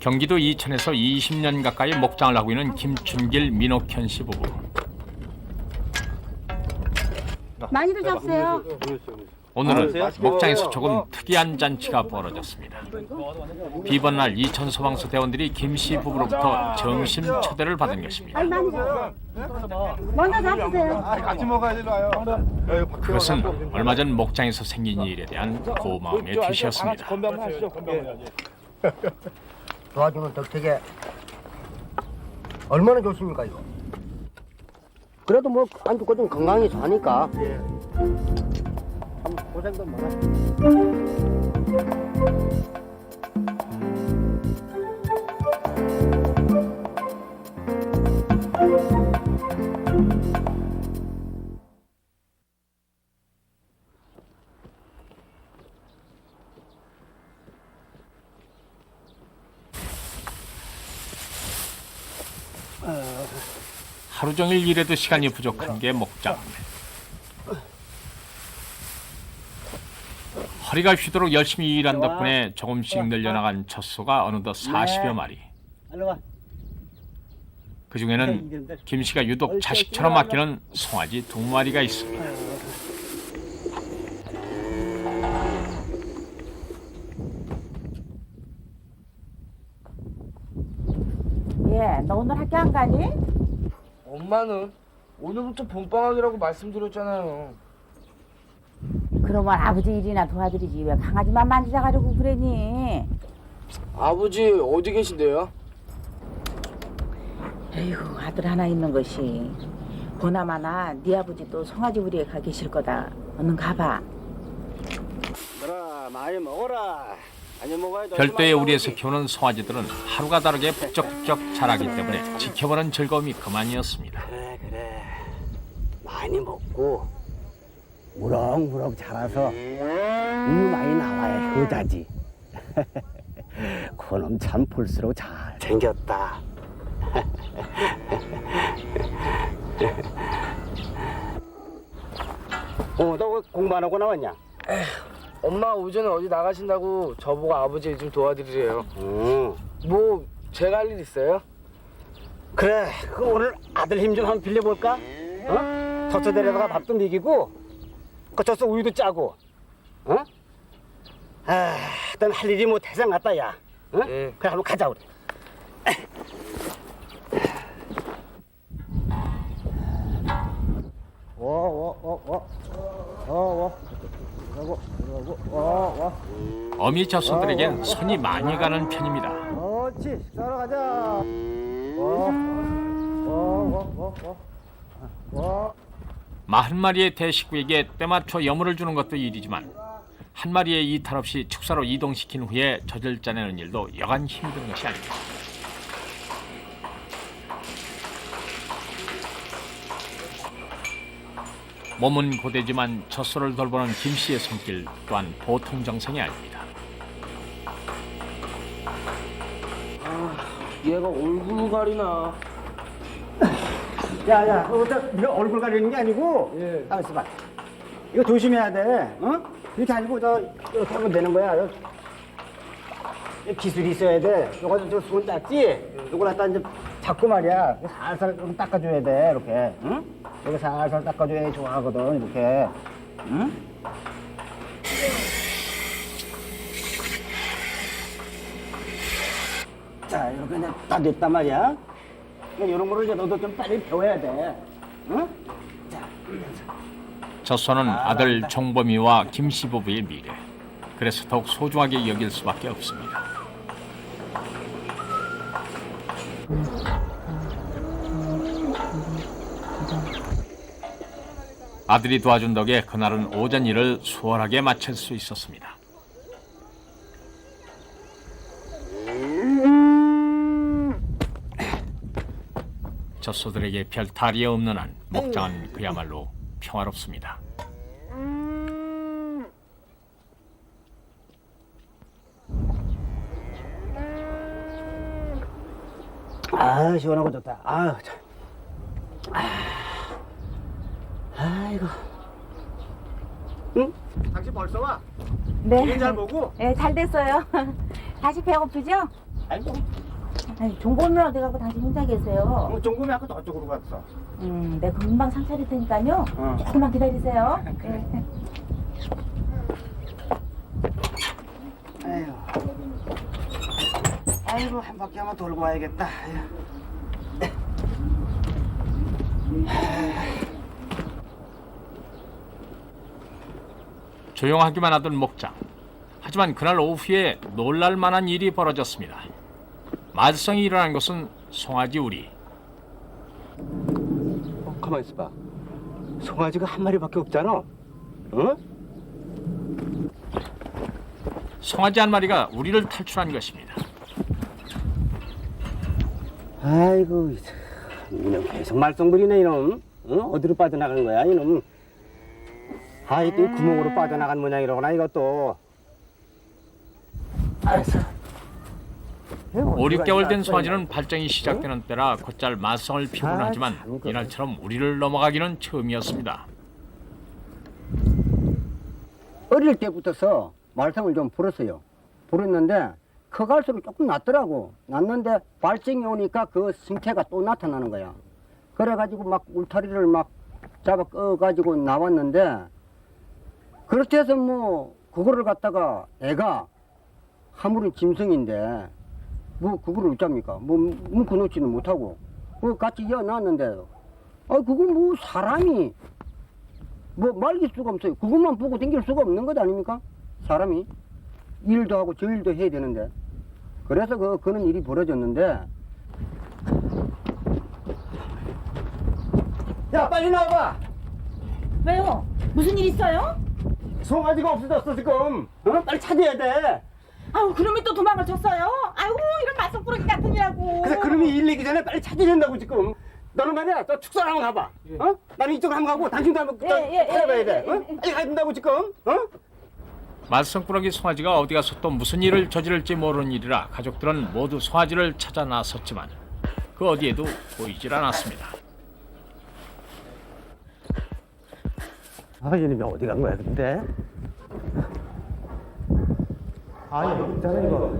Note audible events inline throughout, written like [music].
경기도 이천에서 20년 가까이 목장을 하고 있는 김춘길 민옥현 씨 부부. 많이들 잡으세요. 오늘은 목장에서 조금 특이한 잔치가 벌어졌습니다. 비번 날 이천 소방서 대원들이 김 씨 부부로부터 정심 초대를 받은 것입니다. 아니 많이 잡. 먼저 잡으세요. 같이 먹어야 되나요? 그것은 얼마 전 목장에서 생긴 일에 대한 고마움의 뜻이었습니다. [laughs] 도와주는 덕택에 얼마나 좋습니까 이거? 그래도 뭐안 죽고 좀 건강해서 하니까 참 고생도 많아. 종일 일해도 시간이 부족한 게 목장. 허리가 휘도록 열심히 일한 덕분에 조금씩 늘려나간 젖소가 어느덧 40여 마리. 그 중에는 김 씨가 유독 자식처럼 아끼는 송아지 두 마리가 있습니다. 예, 너 오늘 학교 안 가니? 엄마는 오늘부터 봄방학이라고 말씀드렸잖아요. 그러면 아버지 일이나 도와드리지 왜 강아지만 만지작하려고 그러니? 아버지 어디 계신데요? 에이구 아들 하나 있는 것이 보나마나 네 아버지도 송아지 우리에 가 계실 거다. 얼른 가봐. 그래 많이 먹어라. 먹어야 별도의 우리에서 키우는 송아지들은 하루가 다르게 북적북적 자라기 때문에 지켜보는 즐거움이 그만이었습니다. 그래 그래 많이 먹고 무럭무럭 자라서 우유 많이 나와야 효자지. [laughs] 그놈 참 볼수록 잘 생겼다. [laughs] 어, 너 공부 안 하고 나왔냐? 엄마 오전에 어디 나가신다고 저보고 아버지 일 좀 도와드리래요. 응. 뭐 제가 할 일 있어요? 그래, 그 오늘 아들 힘 좀 한번 빌려볼까? 어? 저쪽 데려다가 밥도 먹이고, 그 저쪽 우유도 짜고, 어? 아, 일단 할 일이 뭐 대상 같다, 야. 어? 예. 그래, 한번 가자, 우리. 오, 오, 오, 오, 오, 어미 젖소들에겐 손이 많이 가는 편입니다. 그렇지, 식사하러 가자. 마흔 마리의 대식구에게 때맞춰 여물을 주는 것도 일이지만 한 마리의 이탈 없이 축사로 이동시킨 후에 젖을 짜내는 일도 여간 힘든 것이 아닙니다. 몸은 고되지만 젖소를 돌보는 김 씨의 손길 또한 보통 정성이 아닙니다. 얘가 얼굴 가리나. 야, 야, 네가 얼굴 가리는 게 아니고, 예. 아, 있어봐. 이거 조심해야 돼, 어? 이렇게 아니고, 저, 이렇게 하면 되는 거야. 요- 이 기술이 있어야 돼. 요거 저손 짰지? 요걸 갖다 이제 잡고 말이야. 살살 좀 닦아줘야 돼, 이렇게. 응? 이렇게 살살 닦아줘야 좋아하거든, 이렇게. 응? 자, 이렇게 이제 다 됐단 말이야. 그러니까 이런 거를 이제 너도 좀 빨리 배워야 돼. 응? 젖소는 아들 종범이와 김씨 부부의 미래. 그래서 더욱 소중하게 여길 수밖에 없습니다. 아들이 도와준 덕에 그날은 오전 일을 수월하게 마칠 수 있었습니다. 젖소들에게 별 탈이 없는 한 목장은 그야말로 평화롭습니다. 아, 시원하고 좋다. 아유, 참. 아이고. 응? 당신 벌써 와? 네. 일잘 보고? 네, 잘 됐어요. [laughs] 다시 배고프죠? 아이고, 아니 종고는 어디 가고 당신 혼자 계세요? 뭐 종금이 아까 저쪽으로 갔어. 음, 내가 금방 상 차릴 테니까요. 어. 조금만 기다리세요. [laughs] 네. 아이고. 아이고, 한 바퀴 한번 돌고 와야겠다. 아이 조용하기만 하던 목장. 하지만 그날 오후에 놀랄 만한 일이 벌어졌습니다. 말썽이 일어난 것은 송아지 우리. 어, 가만 있어봐. 송아지가 한 마리밖에 없잖아. 어? 송아지 한 마리가 우리를 탈출한 것입니다. 아이고, 참, 이놈 계속 말썽 부리네 이놈. 어? 어디로 빠져나간 거야 이놈? 아이 또 구멍으로 빠져나간 모양이로구나 이것도. 알았어. 5, 6개월 된 송아지는 발정이 시작되는 때라 곧잘 말썽을 피곤 아, 하지만. 이날처럼 우리를 넘어가기는 처음이었습니다. 어릴 때부터서 말썽을 좀 부렸어요. 부렸는데 커갈수록 조금 낫더라고. 낫는데 발정이 오니까 그 승태가 또 나타나는 거야. 그래가지고 막 울타리를 막 잡아 꺼가지고 나왔는데 그렇게 해서 뭐 그거를 갖다가 애가 하물은 짐승인데 뭐 그거를 어쩝니까? 뭐 묶어놓지는 못하고 그 같이 이어놨는데 아 그건 뭐 사람이 뭐 말릴 수가 없어요. 그것만 보고 댕길 수가 없는 것 아닙니까? 사람이 일도 하고 저 일도 해야 되는데 그래서 그 그런 일이 벌어졌는데 야 빨리 나와봐 왜요? 무슨 일 있어요? 송아지가 없어졌어 지금 어? 빨리 찾아야 돼 아우 그놈이 또 도망을 쳤어요? 아이고 이런 말썽꾸러기 같은 이라고. 그래서 그놈이 일 내기 전에 빨리 찾아야 된다고 지금 너는 말이야 저 축사를 한번 가봐 어? 나는 이쪽으로 한번 가고 당신도 한번 예, 예, 예, 찾아봐야 예, 돼 예, 어? 예. 빨리 가야 된다고 지금 어? 말썽꾸러기 송아지가 어디 가서 또 무슨 일을 저지를지 모르는 일이라 가족들은 모두 송아지를 찾아 나섰지만 그 어디에도 보이질 않았습니다. 아 얘는 어디 간 거야 근데? 아 여기 있잖아 이거.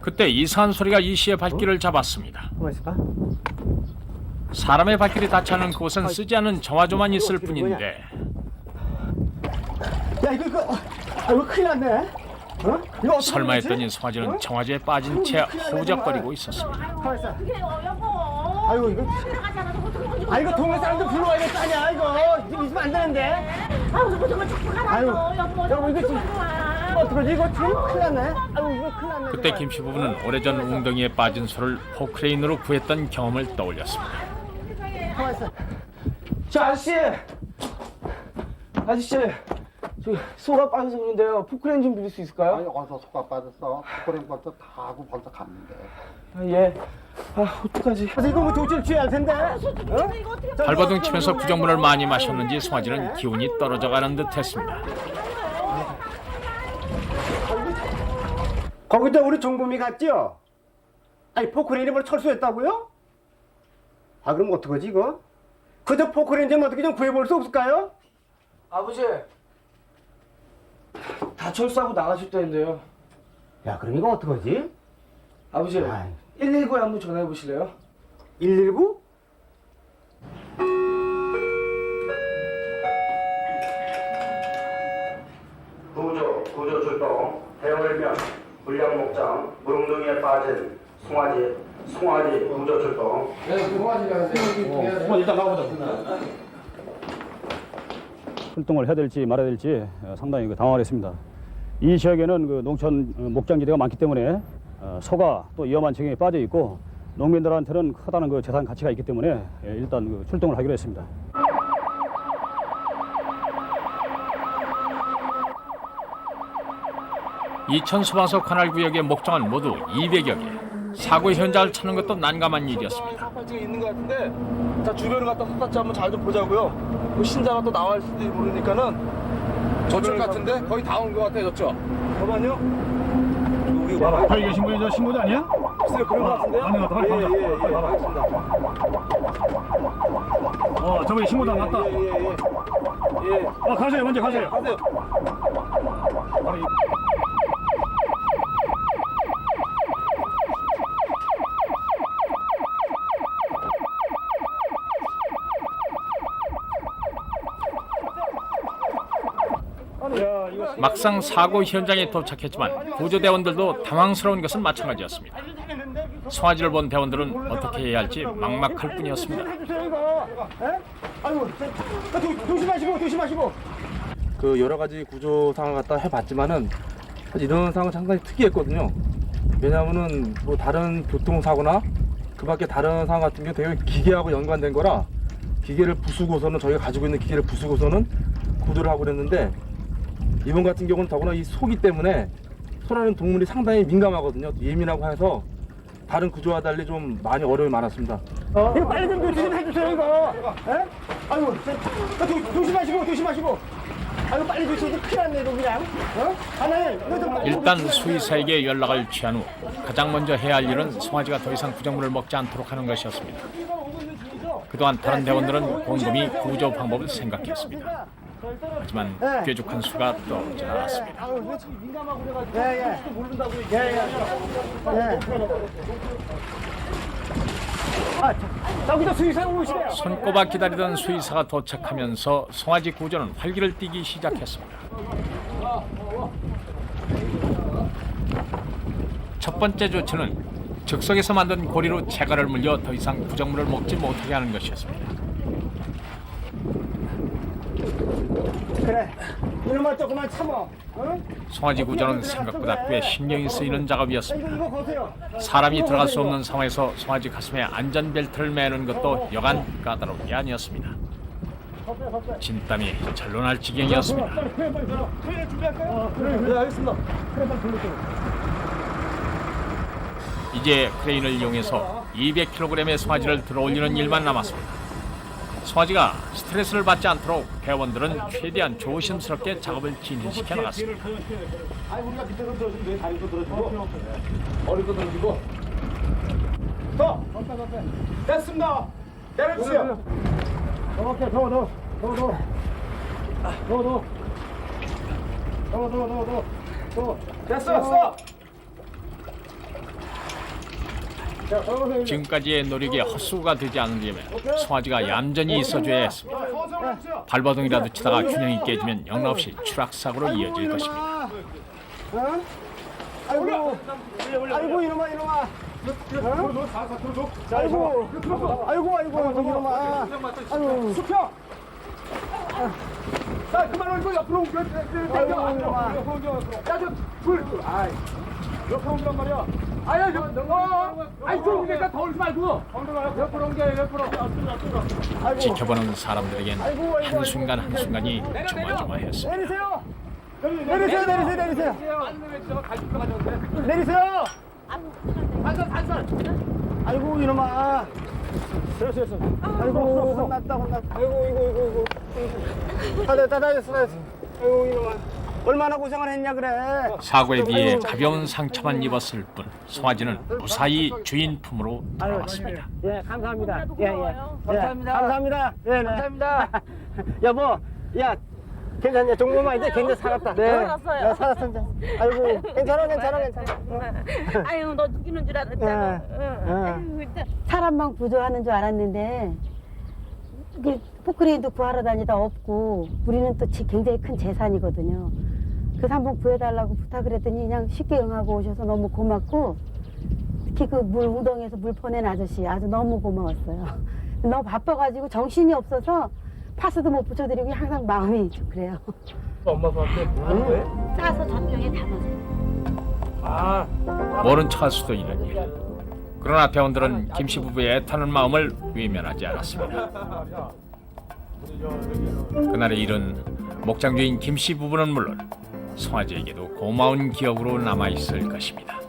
그때 이상한 소리가 이 씨의 발길을 잡았습니다. 가만 있어봐. 사람의 발길이 닿지 않은 그곳은 쓰지 않은 정화조만 있을 뿐인데. 야 이거 이거 어, 아, 이거 큰일 났네. 어? 이거 어떻게 설마? 했더니 송아지는 정화조에 빠진 채 허우적거리고 있었습니다. 가만 있어. 어떡해요? 여보. 아이고 이거 나가지 않아서 아 이거 동네 사람들 불러와야겠다 아니야 이거 지금 있으면 안 되는데 아우 저거 저거 자꾸 아유, 나가서 여보. 여보, 이거 지금- 와. 어떡하지 이거 지금 큰일 났네 아이고 이거 큰일 났네 그때 정말. 김 씨 부부는 오래전 웅덩이에 빠진 소를 포크레인으로 구했던 경험을 떠올렸습니다. 가만 있어 저 아저씨! 아저씨! 저 소가 빠져서 그런데요. 포크레인 좀 빌릴 수 있을까요? 아니 어디서 속아 빠졌어. 코코링 벌써 다 하고 벌써 갔는데. 아, 예. 아, 어떡하지? 그래서 이거 뭐 조치를 취해야 할 텐데 어? 이거 어떻게 발버둥 치면서 구정물을 많이 마셨는지 송아지는 기운이 떨어져 가는 듯했습니다. 거기다 우리 종범이 갔죠? 아니 포크레인이 뭘 철수했다고요? 아 그럼 어떡하지 이거? 그저 포크레인 좀 어떻게 좀 구해볼 수 없을까요? 아버지! 다 철수하고 나가셨다는데요. 야 그럼 이거 어떡하지? 아버지, 아이. 119에 한번 전화해 보실래요? 119? 구조, 구조 출동, 대월면, 불량 목장, 무릉동이에 빠진 송아지, 송아지 구조 출동. 출동을 해야 될지 말아야 될지 어, 상당히 그 당황을 했습니다. 이 지역에는 그 농촌 어, 목장 지대가 많기 때문에 어, 소가 또 위험한 지경에 빠져 있고 농민들한테는 크다는 그 재산 가치가 있기 때문에 예, 일단 그 출동을 하기로 했습니다. 이천 소방서 관할 구역의 목장은 모두 200여 개. 사고 현장을 찾는 것도 난감한 일이었습니다. 발증이 있는 것 같은데 자 주변을 갖다 샅샅이 한번 잘 좀 보자고요. 뭐 신자가 또 나와 있을 수도 모르니까는 저쪽 같은데 거의 다 온 것 같아 저쪽. 잠깐만요. 저기 계신 분이 저 신고자 아니야? 글쎄요 그런 것 같은데요? 아니, 빨리 가자. 예, 예, 예, 빨리 가자. 알겠습니다. 어, 저기 신고자 났다. 예, 예, 예. 예. 어, 가세요, 먼저 가세요. 바로 이- 막상 사고 현장에 도착했지만 구조대원들도 당황스러운 것은 마찬가지였습니다. 송아지를 본 대원들은 어떻게 해야 할지 막막할 뿐이었습니다. 아이고, 조, 조심하시고 조심하시고. 그 여러 가지 구조 상황 갖다 해봤지만은 사실 이런 상황은 상당히 특이했거든요. 왜냐하면은 뭐 다른 교통사고나 그밖에 다른 상황 같은 경우 되게 기계하고 연관된 거라 기계를 부수고서는 저희가 가지고 있는 기계를 부수고서는 구조를 하고 그랬는데 이번 같은 경우는 더구나 이 소기 때문에 소라는 동물이 상당히 민감하거든요. 예민하고 해서 다른 구조와 달리 좀 많이 어려움이 많았습니다. 이거 빨리 좀 조심해 주세요 이거. 에? 아이고, 저, 저, 조, 조심하시고 조심하시고. 아이고 빨리 조심해 큰일 났네 이거 그냥. 어? 하나에 좀 일단 좀. 수의사에게 연락을 취한 후 가장 먼저 해야 할 일은 송아지가 더 이상 구정물을 먹지 않도록 하는 것이었습니다. 그동안 다른 대원들은 곰곰이 구조 방법을 생각했습니다. 하지만 뾰족한 수가 떠오르지 않았습니다. 아유, 왜 지금 민감하고 그래가지고 예, 예. 모른다고 예, 예. 예. 아, 저, 저기도 수의사 오시네요. 손꼽아 기다리던 수의사가 도착하면서 송아지 구조는 활기를 띠기 시작했습니다. 첫 번째 조치는 즉석에서 만든 고리로 재갈을 물려 더 이상 구정물을 먹지 못하게 하는 것이었습니다. 그래. 이놈아 조금만 참어. 어? 송아지 구조는 생각보다 꽤 신경이 쓰이는 자, 작업이었습니다. 이거 이거 보세요. 사람이 들어갈 수 없는 상황에서 송아지 가슴에 안전벨트를 매는 것도 여간 까다로운 게 아니었습니다. 진땀이 절로 날 지경이었습니다. 네, 알겠습니다. 이제 크레인을 이용해서 200kg의 송아지를 들어올리는 일만 남았습니다. 송아지가 스트레스를 받지 않도록 회원들은 최대한 조심스럽게 작업을 진행시켜 나갔습니다. 아니 우리가 밑에서 들어주면 다리도 들어주고 어리도 들어주고 더! 됐습니다! 내려주세요! 오케이 더더 더더 더더 더더 더더 됐어 됐어! 지금까지의 노력이 헛수고가 되지 않으려면 송아지가 얌전히 있어줘야 했습니다. 발버둥이라도 치다가 균형이 깨지면 영락없이 추락사고로 이어질 것입니다. 어? 아이고, 아이고 이놈아 이놈아. 어? 아이고, 아이고 아이고 이놈아. 아이고, 수평 자 그만 올고 옆으로 옮겨 아이고 이놈아. 야저불 아이 옆으로 옮기란 말이야 아야 옆으로 아이 좀 옮기니까 더 올지 말고 옆으로 옮겨 옆으로 지켜보는 사람들에겐 한순간 한순간이 조마조마했습니다. 내리세요. 내리세요 내리세요 내리세요. 내리세요. 산산 산산 아이고 이놈아. 됐어 됐어. 아이고 혼났다 혼났다. 아이고 이거 이거 이거. 다 됐다 다 됐어 다 됐어. 아이고 이놈아. 얼마나 고생을 했냐 그래. 사고에 비해 가벼운 상처만 입었을 뿐 송아지는 무사히 주인 품으로 돌아왔습니다. 예 감사합니다. 예 예. 감사합니다. 감사합니다. 예 네. 감사합니다. 여보, 야. 괜찮냐? 종범아 이제 괜찮 살았다. 네. 살았어요. 네, 살았어 이제. 아이고, 괜찮아, 괜찮아, 괜찮아. [laughs] 아유 너 죽이는 줄 알았잖아. 예. 응. 예. 아유, 진짜. 사람만 구조하는 줄 알았는데 그 포크레인도 구하러 다니다 없고 우리는 또 지- 굉장히 큰 재산이거든요. 그래서 한번 구해달라고 부탁을 했더니 그냥 쉽게 응하고 오셔서 너무 고맙고 특히 그 물 우동에서 물 보낸 아저씨 아주 너무 고마웠어요. [laughs] 너무 바빠가지고 정신이 없어서 파스도 못 붙여드리고 항상 마음이 좀 그래요. 엄마 아빠한테 뭐하는데? 짜서 전병에 담아서. 아 모른 척할 수도 있는 일. 그러나 대원들은 김씨 부부의 애타는 마음을 외면하지 않았습니다. 그날의 일은 목장 주인 김씨 부부는 물론 송아지에게도 고마운 기억으로 남아 있을 것입니다.